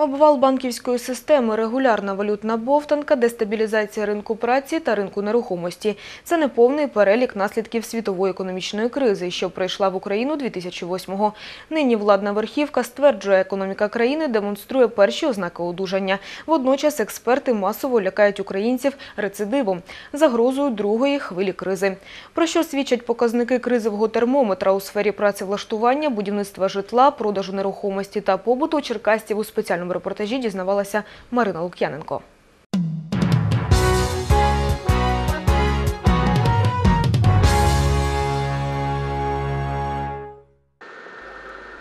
Обвал банківської системи, регулярна валютна бовтанка, дестабілізація ринку праці та ринку нерухомості – це неповний перелік наслідків світової економічної кризи, що прийшла в Україну 2008-го. Нині владна верхівка стверджує, економіка країни демонструє перші ознаки одужання. Водночас експерти масово лякають українців рецидивом, загрозою другої хвилі кризи. Про що свідчать показники кризового термометра у сфері працевлаштування, будівництва житла, продажу нерухомості та побуту черкасців у спеціальному репортажі дізнавалася Марина Лук'яненко.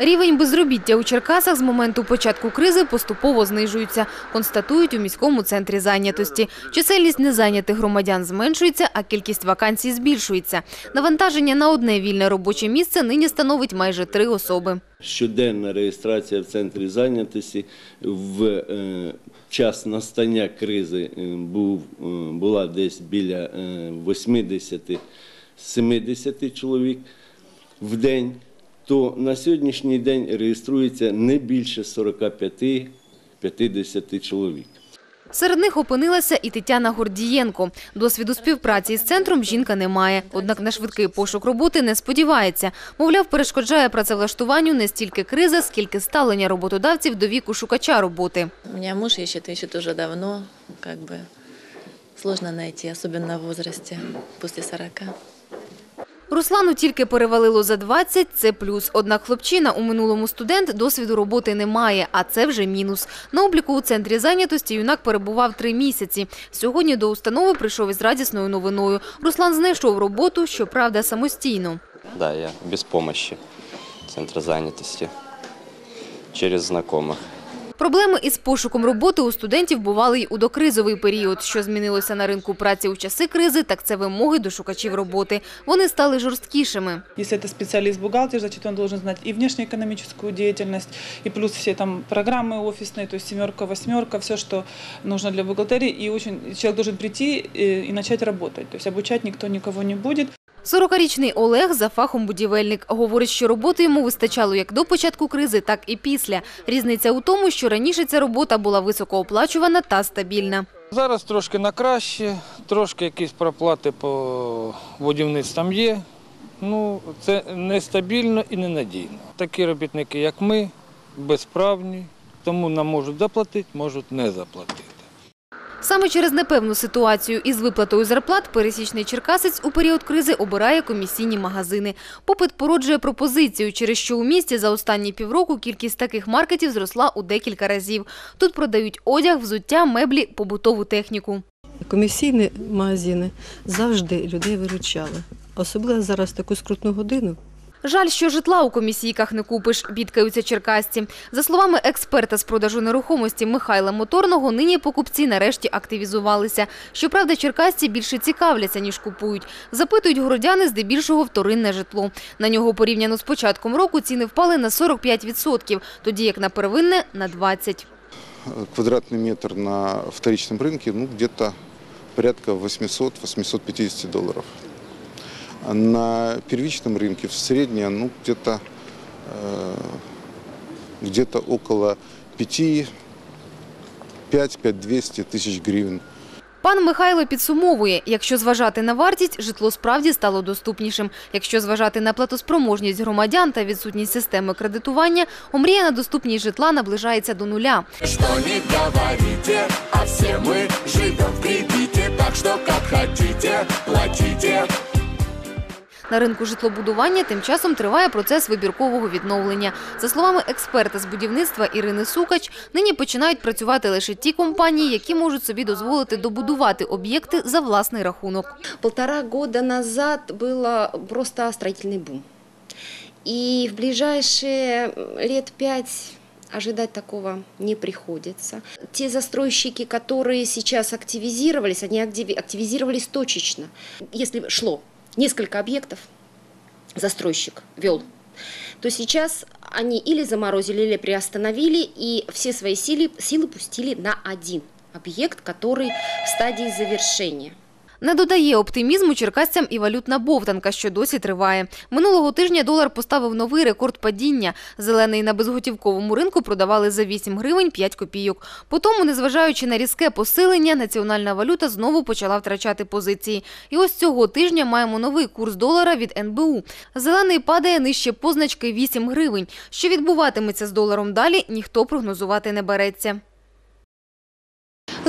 Рівень безробіття у Черкасах з моменту початку кризи поступово знижується, констатують у міському центрі зайнятості. Чисельність незайнятих громадян зменшується, а кількість вакансій збільшується. Навантаження на одне вільне робоче місце нині становить майже три особи. Щоденна реєстрація в центрі зайнятості в е, час настання кризи е, був, е, була десь біля е, 80-70 чоловік в день, то на сьогоднішній день реєструється не більше 45-50 чоловік. Серед них опинилася і Тетяна Гордієнко. Досвіду співпраці із центром жінка не має, однак на швидкий пошук роботи не сподівається. Мовляв, перешкоджає працевлаштуванню не стільки криза, скільки ставлення роботодавців до віку шукача роботи. У меня муж ищет, ищет уже давно, как бы сложно найти, особенно в возрасте после 40. Руслану тільки перевалило за 20 – це плюс. Однак хлопчина у минулому студент досвіду роботи не має, а це вже мінус. На обліку у центрі зайнятості юнак перебував три місяці. Сьогодні до установи прийшов із радісною новиною. Руслан знайшов роботу, щоправда, самостійно. Да, я без помощи центра занятости через знакомых. Проблеми із пошуком роботи у студентів бували й у докризовий період. Що змінилося на ринку праці у часи кризи, так це вимоги до шукачів роботи. Вони стали жорсткішими. Если это специалист-бухгалтер, значит, он должен знать и внешнеэкономическую деятельность, и плюс все там программы офисные, то есть семерка, восьмерка, все, что нужно для бухгалтерии. И очень человек должен прийти э, и начать работать. То есть обучать никто никого не будет. 40-річний Олег за фахом будівельник. Говорить, що роботи йому вистачало як до початку кризи, так і після. Різниця у тому, що раніше ця робота була високооплачувана та стабільна. Зараз трошки на краще, трошки якісь проплати по будівництвам є. Ну, це нестабільно і ненадійно. Такі робітники, як ми, безправні, тому нам можуть заплатити, можуть не заплатити. Саме через непевну ситуацію із виплатою зарплат пересічний черкасець у період кризи обирає комісійні магазини. Попит породжує пропозицію, через що у місті за останні півроку кількість таких маркетів зросла у декілька разів. Тут продають одяг, взуття, меблі, побутову техніку. Комісійні магазини завжди людей виручали. Особливо зараз таку скрутну годину. Жаль, що житла у комісійках не купиш, бідкаються черкасці. За словами експерта з продажу нерухомості Михайла Моторного, нині покупці нарешті активізувалися. Щоправда, черкасці більше цікавляться, ніж купують. Запитують городяни здебільшого вторинне житло. На нього порівняно з початком року ціни впали на 45%, тоді як на первинне – на 20%. квадратный метр на вторичном рынке ну, где-то порядка 800-850 долларов А На первичном рынке в среднем ну, где-то э, где-то около 5 5-200 тысяч гривен. Пан Михайло підсумовує, якщо зважати на вартість, житло справді стало доступнішим. Якщо зважати на платоспроможність громадян та відсутність системи кредитування, омріяна доступність житла наближається до нуля. Что не говорите, а все мы живем в кредите Так что как хотите, платите На ринку житлобудування тим часом триває процес вибіркового відновлення. За словами експерта з будівництва Ірини Сукач, нині починають працювати лише ті компанії, які можуть собі дозволити добудувати об'єкти за власний рахунок. Полтора года назад было просто строительный бум. И в ближайшие лет пять ожидать такого не приходится. Те застройщики, которые сейчас активизировались, они активи- активизировались точечно. Если шло несколько объектов, застройщик вел, то сейчас они или заморозили, или приостановили, и все свои силы, силы пустили на один объект, который в стадии завершения. Не додає оптимізму черкасцям і валютна бовтанка, що досі триває. Минулого тижня долар поставив новий рекорд падіння. Зелений на безготівковому ринку продавали за 8 гривень 5 копійок. Потім, незважаючи на різке посилення, національна валюта знову почала втрачати позиції. І ось цього тижня маємо новий курс долара від НБУ. Зелений падає нижче позначки 8 гривень. Що відбуватиметься з доларом далі, ніхто прогнозувати не береться.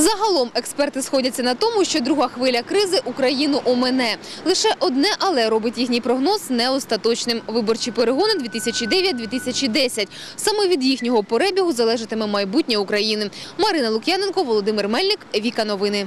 Загалом експерти сходяться на тому, що друга хвиля кризи Україну омине. Лише одне але робить їхній прогноз не остаточним. Виборчі перегони 2009-2010. Саме від їхнього перебігу залежатиме майбутнє України. Марина Лук'яненко, Володимир Мельник, Віка Новини.